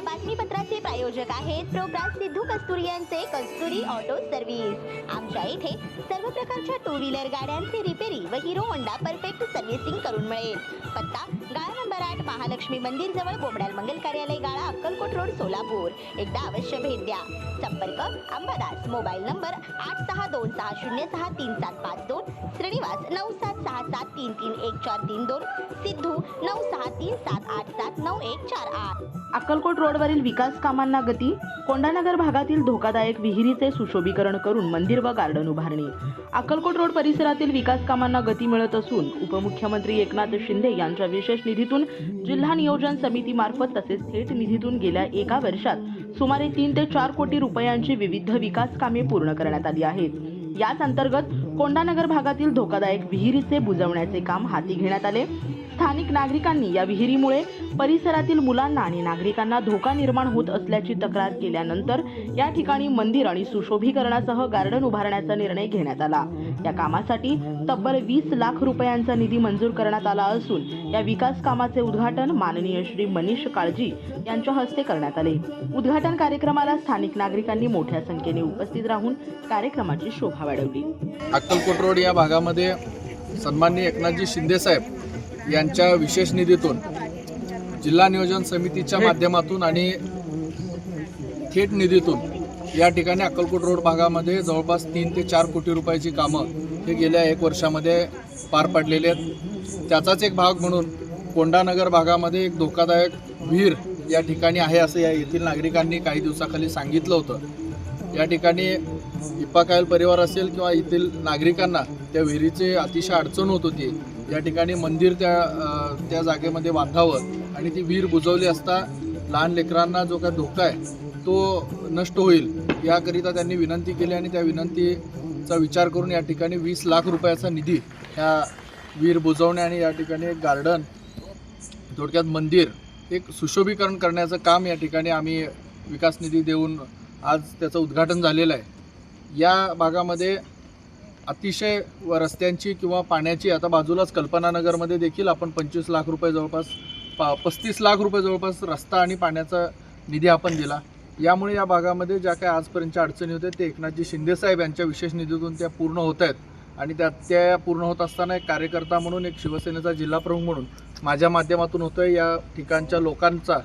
या बातमीपत्राचे प्रायोजक आहेत प्रोग्राम सिद्धू कस्तुरी यांचे कस्तुरी ऑटो सर्व्हिस. आमच्या इथे सर्व प्रकारच्या टू व्हीलर गाड्यांचे रिपेरी व हिरो होंडा परफेक्ट सर्व्हिसिंग करून मिळेल. पत्ता गाळा नंबर आठ महालक्ष्मी मंदिर जवळ बोमडाल मंगल कार्यालय गाळा अक्कलकोट रोड सोलापूर. एकदा अवश्य भेट द्या. संपर्क अंबादास मोबाईल नंबर आठ सहा दोन सहा शून्य सहा तीन सात पाच दोन श्रीनिवास नऊ सात सहा सात तीन तीन एक चार तीन दोन सिद्धू नऊ सहा तीन सात आठ सात नऊ एक चार आठ. अक्कलकोट रोडवरील विकास कामांना गती कोंडानगर भागातील धोकादायक विहिरीचे सुशोभीकरण करून मंदिर व गार्डन उभारणी. अक्कलकोट रोड परिसरातील विकास कामांना गती मिळत असून उपमुख्यमंत्री एकनाथ शिंदे यांच्या विशेष निधीतून जिल्हा नियोजन समितीमार्फत तसेच थेट निधीतून गेल्या एका वर्षात सुमारे तीन ते चार कोटी रुपयांची विविध विकास कामे पूर्ण करण्यात आली आहेत. याच अंतर्गत कोंडानगर भागातील धोकादायक विहिरीचे बुजवण्याचे काम हाती घेण्यात आले. स्थानिक नागरिकांनी या विहिरीमुळे परिसरातील मुलांना आणि नागरिकांना धोका निर्माण होत असल्याची तक्रार केल्यानंतर या ठिकाणी मंदिर आणि सुशोभीकरणासह गार्डन उभारण्याचा निर्णय घेण्यात आला. या कामासाठी तब्बल वीस लाख रुपयांचा निधी मंजूर करण्यात आला असून या विकास कामाचे उद्घाटन माननीय श्री मनीष काळजी यांच्या हस्ते करण्यात आले. उद्घाटन कार्यक्रमाला स्थानिक नागरिकांनी मोठ्या संख्येने उपस्थित राहून कार्यक्रमाची शोभा वाढवली. अक्कलकोट रोड या भागामध्ये सन्माननीय एकनाथजी शिंदेसाहेब यांच्या विशेष निधीतून जिल्हा नियोजन समितीच्या माध्यमातून आणि थेट निधीतून या ठिकाणी अक्कलकोट रोड भागामध्ये जवळपास तीन ते चार कोटी रुपयाची कामं हे गेल्या एक वर्षामध्ये पार पडलेले आहेत. त्याचाच एक भाग म्हणून कोंडानगर भागामध्ये एक धोकादायक विहीर या ठिकाणी आहे असं या येथील नागरिकांनी काही दिवसाखाली सांगितलं होतं. या ठिकाणी इप्पाकायल परिवार असेल किंवा येथील नागरिकांना त्या विहिरीचे अतिशय अडचण होत होती. या ठिकाणी मंदिर त्या त्या जागेमध्ये बांधावं आणि ती विहीर बुजवली असता लहान लेकरांना जो काय धोका आहे तो नष्ट होईल याकरिता त्यांनी विनंती केली आणि त्या विनंतीचा विचार करून या ठिकाणी वीस लाख रुपयाचा निधी ह्या विहीर बुजवणे आणि या ठिकाणी एक गार्डन थोडक्यात मंदिर एक सुशोभीकरण करण्याचं काम या ठिकाणी आम्ही विकास निधी देऊन आज त्याचं उद्घाटन झालेलं आहे. या भागामध्ये अतिशय व रस्त्यांची किंवा पाण्याची आता बाजूलाच कल्पनानगरमध्ये देखील आपण पंचवीस लाख रुपये जवळपास पा पस्तीस लाख रुपये जवळपास रस्ता आणि पाण्याचा निधी आपण दिला. यामुळे या भागामध्ये ज्या काही आजपर्यंतच्या अडचणी होत्या ते एकनाथजी शिंदेसाहेब यांच्या विशेष निधीतून त्या पूर्ण होत आहेत आणि त्या त्या पूर्ण होत असताना एक कार्यकर्ता म्हणून एक शिवसेनेचा जिल्हा प्रमुख म्हणून माझ्या माध्यमातून होतं या ठिकाणच्या लोकांचा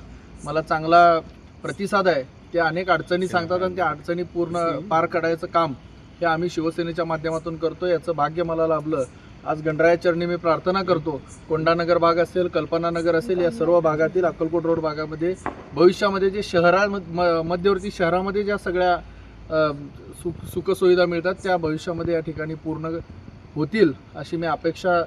मला चांगला प्रतिसाद आहे. ते अनेक अडचणी सांगतात आणि त्या अडचणी पूर्ण पार काढायचं काम हे आम्ही शिवसेनेच्या माध्यमातून करतो याचं भाग्य मला लाभलं. आज गणराया चरणी मी प्रार्थना करतो. कोंडानगर भाग असेल कल्पनानगर असेल या सर्व भागातील अक्कलकोट रोड भागामध्ये भविष्यामध्ये जे शहरा म- मध्यवर्ती शहरामध्ये ज्या सगळ्या सुख सुखसुविधा मिळतात त्या भविष्यामध्ये या ठिकाणी पूर्ण होतील अशी मी अपेक्षा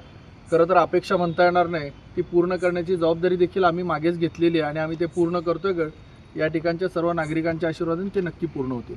खरं तर अपेक्षा म्हणता येणार नाही. ती पूर्ण करण्याची जबाबदारी देखील आम्ही मागेच घेतलेली आहे आणि आम्ही ते पूर्ण करतोय. ग या ठिकाणच्या सर्व नागरिकांच्या आशीर्वादाने ते नक्की पूर्ण होतील.